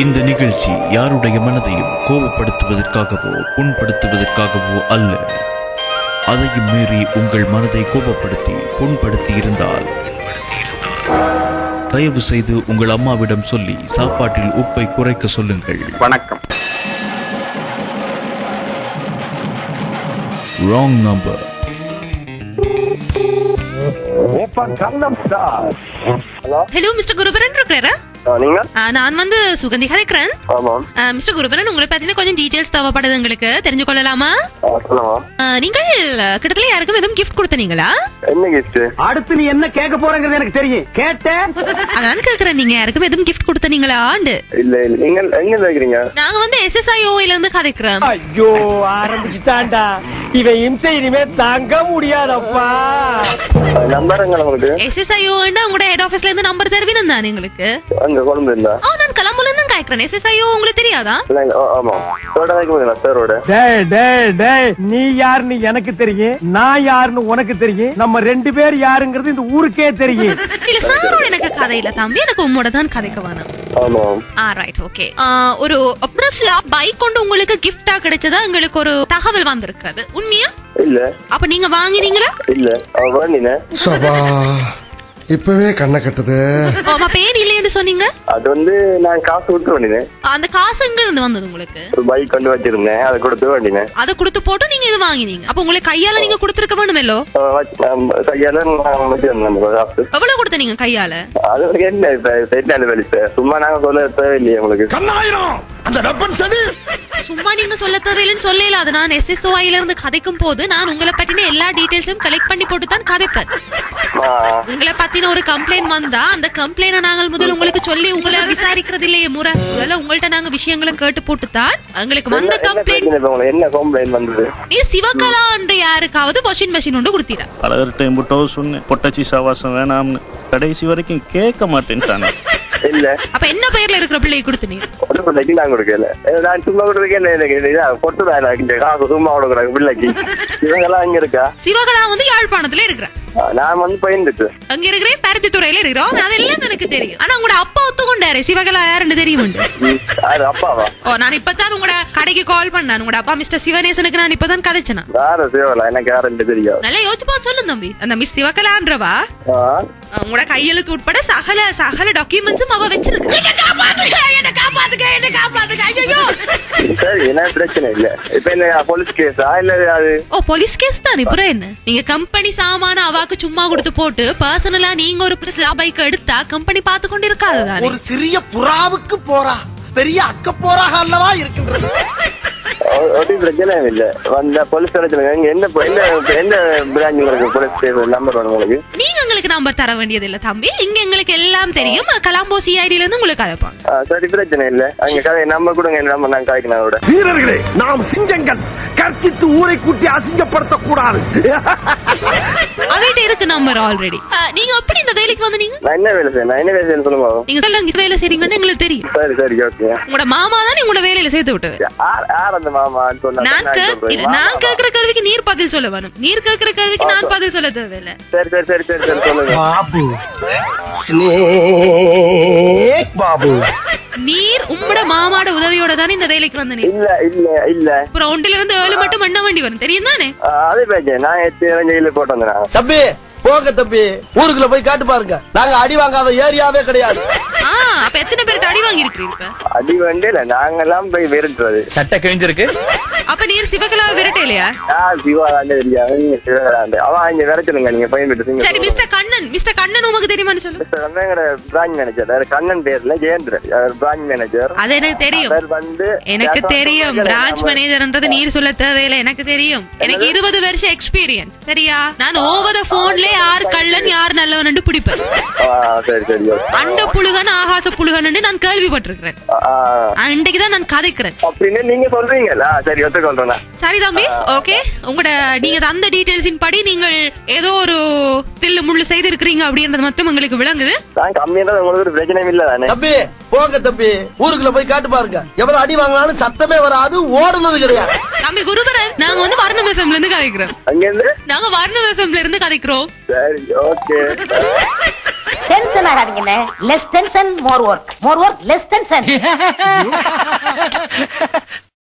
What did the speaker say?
இந்த நிகழ்ச்சி யாருடைய மனதையும் கோபப்படுத்துவதற்காகவோ புண்படுத்துவதற்காகவோ அல்ல. அதையும் மீறி உங்கள் மனதை கோபப்படுத்தி புண்படுத்தி இருந்தால். தயவு செய்து உங்கள் அம்மாவிடம் சொல்லி சாப்பாட்டில் உப்பை குறைக்க சொல்லுங்கள். வணக்கம். Wrong number hello mister Guruparan இருக்கிறாரா நீங்க? நான் வந்து சுகந்தி கதைக்கிறேன். மிஸ்டர் குருபரன் உங்களை பத்தின கொஞ்சம் டீடைல்ஸ் தேவைப்படுது எங்களுக்கு தெரிஞ்சு கொள்ளலாமா? நீங்கள் கிட்டத்தட்ட யாருக்கும் எதுவும் கிஃப்ட் கொடுத்தனீங்களா? என்ன கிஃப்ட் அடுத்து நீ என்ன கேட்க போறங்கிறது எனக்கு தெரியும். கேட்ட? அதான் கேக்குறேன் நீங்க யாருக்கும் எதுவும் கிஃப்ட் கொடுத்தனீங்களாண்டு இல்ல இல்ல. நீங்க எங்க இருக்கிறீங்க நாங்க வந்து எஸ்எஸ்ஐஓல இருந்து கதைக்கிறோம். ஐயோ ஆரம்பிச்சுட்டான்டா. இவன் இம்சை இனிமே தாங்க முடியாதப்பா. நம்பர் எங்க உங்களுக்கு எஸ்எஸ்ஐஓன்னா உங்களோட ஹெட் ஆபீஸ்ல இருந்து நம்பர் தருவீங்க தானே எங்களுக்கு? அங்க கொழும்பு இருந்தா நான் கிளம்புல இருந்து கேக்குறேன் எஸ்எஸ்ஐஓ உங்களுக்கு தெரியாதா? இல்ல இங்க- ஆமா. ரோட வைக்க முடியுமா சாரோட டேய் டேய் டேய் நீ யாருன்னு எனக்கு தெரியும் நான் யாருன்னு உனக்கு தெரியும் நம்ம ரெண்டு பேர் யாருங்கிறது இந்த ஊருக்கே தெரியும். இல்ல சாரோட எனக்கு கதை இல்ல தம்பி எனக்கு உங்களோட தான் கதைக்க வேணும் ஆமாம் ஆ ரைட் ஓகே ஒரு அப்ரோச்ல பைக் கொண்டு உங்களுக்கு கிஃப்டா கிடைச்சதா? எங்களுக்கு ஒரு தகவல் வந்திருக்கிறது. உண்மையா? இல்ல. அப்ப நீங்க வாங்கினீங்களா? இல்ல அவ வேண்டினேன் சபா. இப்பவே கண்ணை கட்டுது. அப்ப பேர் இல்லைன்னு சொன்னீங்க? அது வந்து நான் காசு கொடுத்து வேண்டினேன் அந்த காசு எங்க இருந்து வந்தது உங்களுக்கு? பைக் கொண்டு வச்சிருந்தேன். அதை கொடுத்து வேண்டினேன் அதை கொடுத்து போட்டு நீங்க இது வாங்கினீங்க. அப்ப உங்களுக்கு கையால நீங்க கொடுத்துருக்க வேணுமெல்லோ கையால அந்த எவ்வளவு கொடுத்த நீங்க கையால? அது உங்களுக்கு என்ன? இப்ப என்ன வெளி சார் சும்மா நாங்க சொல்ல தேவையில்லையே உங்களுக்கு. சும்மா நீங்க சொல்ல தேவையில்லைன்னு சொல்லல. அது நான் எஸ்எஸ்ஓஐல இருந்து கதைக்கும் போது நான் உங்களை பத்தின எல்லா டீடைல்ஸும் கலெக்ட் பண்ணி போட்டு தான் கதைப்பேன் உங்களை பத்தின ஒரு கம்ப்ளைண்ட் வந்தா அந்த கம்ப்ளைண்ட நாங்கள் முதல் உங்களுக்கு சொல்லி உங்களை விசாரிக்கிறது இல்லையே முறை. முதல்ல உங்கள்ட்ட நாங்க விஷயங்களை கேட்டு போட்டு தான் எங்களுக்கு வந்த என்ன கம்ப்ளைண்ட் என்ன கம்ப்ளைண்ட் வந்தது? நீ சிவகலா என்ற யாருக்காவது வாஷிங் மெஷின் ஒன்று கொடுத்தீரா பலர்கிட்டையும் புட்டோ சொன்னேன் பொட்டச்சி சாவாசம் வேணாம்னு. கடைசி வரைக்கும் கேட்க மாட்டேன்ட்டானே. இல்ல. அப்ப என்ன பெயர்ல இருக்கிற பிள்ளையை கொடுத்து நீ? பிள்ளைக்கு நான் கொடுக்கல நான் சும்மா கொடுக்க என்ன எனக்கு இதா, பொட்டு இந்த காசு சும்மா கொடுக்குறாங்க பிள்ளைக்கு. இவங்கெல்லாம் அங்க இருக்கா? சிவகலா வந்து யாழ்ப்பாணத்துல இருக்கிற நான் வந்து பயந்துட்டு. அங்க இருக்கிறேன் பருத்தி துறையில இருக்கிறோம். அதெல்லாம் எனக்கு தெரியும். ஆனா உங்களோட அப்பா ஒத்துக்கொண்டாரு. சிவகலா யாருன்னு தெரியும் அப்பாவா? ஓ நான் இப்பதான் உங்களோட கடைக்கு கால் பண்ணேன். உங்களோட அப்பா மிஸ்டர் சிவனேசனுக்கு நான் இப்பதான் கதைச்சேனா? யாரு சேவலா எனக்கு யாருன்னு தெரியும் நல்லா யோசிச்சு பார்த்து சொல்லு தம்பி. அந்த மிஸ் சிவகலான்றவா? உங்களோட கையெழுத்து உட்பட சகல சகல டாக்குமெண்ட்ஸும் அவ வச்சிருக்கு. என்ன காப்பாத்துங்க என்ன காப்பாத்துங்க என்ன காப்பாத்துங்க ஐயோ சரி என்ன பிரச்சனை இல்ல. இப்ப என்ன போலீஸ் கேஸா இல்ல அது? ஓ போலீஸ் கேஸ் தான் இப்ப என்ன? நீங்க கம்பெனி சாமான அவாக்கு சும்மா கொடுத்து போட்டு பர்சனலா நீங்க ஒரு பைக் எடுத்தா கம்பெனி பார்த்து கொண்டு இருக்காது தானே? ஒரு சிறிய புறாவுக்கு போறா. பெரிய அக்க போறாக அல்லவா இருக்கின்றது? ஒரு பிரச்சனை இல்ல. வந்த போலீஸ் ஸ்டேஷன் எங்க என்ன என்ன என்ன பிராஞ்சில் இருக்கு போலீஸ் ஸ்டேஷன் நம்பர் வேணும் உங்களுக்கு? எங்களுக்கு நம்பர் தர வேண்டியது இல்ல தம்பி. இங்க எங்களுக்கு எல்லாம் தெரியும். கலாம்போ சிஐடில இருந்து உங்களுக்கு அழைப்பாங்க ஆ, சரி பிரச்சனை இல்ல. அங்க கதை நம்பர் கொடுங்க என்ன நம்பர் நான் காய்க்கணும் அதோட வீரர்களே நாம் சிங்கங்கள். கர்ச்சித்து ஊரை கூட்டி அசிங்கப்படுத்த கூடாது இருக்கு நம்பர் ஆல்ரெடி நீங்க எப்படி இந்த வேலைக்கு வந்து நீங்க நான் என்ன வேலை செய்யணும்? நான் என்ன வேலை செய்யணும் சொல்லுங்க நீங்க சொல்லுங்க இந்த வேலை செய்றீங்கன்னு எங்களுக்கு தெரியும். சரி சரி ஓகே உங்களோட மாமா தான் உங்களோட வேலையில சேர்த்து விட்டு யார் யார் அந்த சொன்னா நான் நான் கே- சொல்றேன். இல்ல, நான் கேக்குற கேள்விக்கு நீர் பதில் சொல்ல வேணும். நீர் கேக்குற கேள்விக்கு நான் பதில் சொல்ல தேவையில்ல. சரி சரி சரி சரி சரி சொல்லுங்க. பாபு. ஸ்னேக் பாபு. நீர் உம்மோட மாமாட உதவியோட தானே இந்த வேலைக்கு வந்த நீர்? இல்ல இல்ல இல்ல. அப்புறம் ஒன்றில இருந்து ஏழு மட்டும் பண்ண வேண்டி வரும். தெரியும் தானே? அது பேச்சு. நான் எட்டு ஜெயில போட்டு வந்தேன் தம்பி போங்க தம்பி. ஊருக்குள்ள போய் காட்டு பாருங்க. நாங்க அடி வாங்காத ஏரியாவே கிடையாது. ஆ அப்ப எத்தனை அடி வாங்கி இருக்கிறீங்க அடி வண்டி இல்ல நாங்கெல்லாம் போய் விரட்டுறது. சட்டை கிழிஞ்சிருக்கு? அப்ப நீர் சிவகலா விரட்ட இல்லையா? யார் சிவாதாண்டே தெரியாது நீங்க சிவகாண்டே அவன் இங்க விரட்டுங்க நீங்க போய் விட்டு சரி மிஸ்டர் கண்ணன் மிஸ்டர் கண்ணன் உமக்கு தெரியுமான்னு சொல்லு. பிரான்ச் மேனேஜர் கண்ணன் பேர்ல ஜெயேந்திரன் அவர் பிரான்ச் மேனேஜர் அது எனக்கு தெரியும். அவர் வந்து எனக்கு தெரியும் பிரான்ச் மேனேஜர்ன்றது நீர் சொல்ல தேவையில்லை எனக்கு தெரியும். எனக்கு இருபது வருஷம் எக்ஸ்பீரியன்ஸ் சரியா? நான் ஓவர் போன்ல யார் கள்ளன் யார் நல்லவன் பிடிப்பேன். சரி சரி. அண்ட புழுகன் ஆகாச புழுகன் நான் கேள்விப்பட்டிருக்கிறேன். அன்றைக்கு தான் நான் கதைக்கிறேன். அப்படின்னு நீங்க சொல்றீங்களா சரி ஒத்துக்கொள்றேன் சரி தம்பி ஓகே. உங்களோட நீங்க தந்த டீடைல்ஸின் படி நீங்கள் ஏதோ ஒரு தில்லு முள்ளு செய்திருக்கிறீங்க அப்படின்றது மட்டும் எங்களுக்கு விளங்குது. நான் கம்மியா உங்களுக்கு ஒரு பிரச்சனையும் இல்ல தானே? தம்பி போங்க தம்பி. ஊருக்குள்ள போய் காட்டு பாருங்க. எவ்வளவு அடி வாங்கினாலும் சத்தமே வராது ஓடுனது கிடையாது. தம்பி குருபரன் நாங்க வந்து வர்ணம் எஃப்எம்ல இருந்து கதைக்கிறோம். அங்க இருந்து நாங்க வர்ணம் எஃப்எம்ல இருந்து கதைக்கிறோம். சரி okay. Tension ஆகாதீங்கண்ணே. Less tension more work more work less tension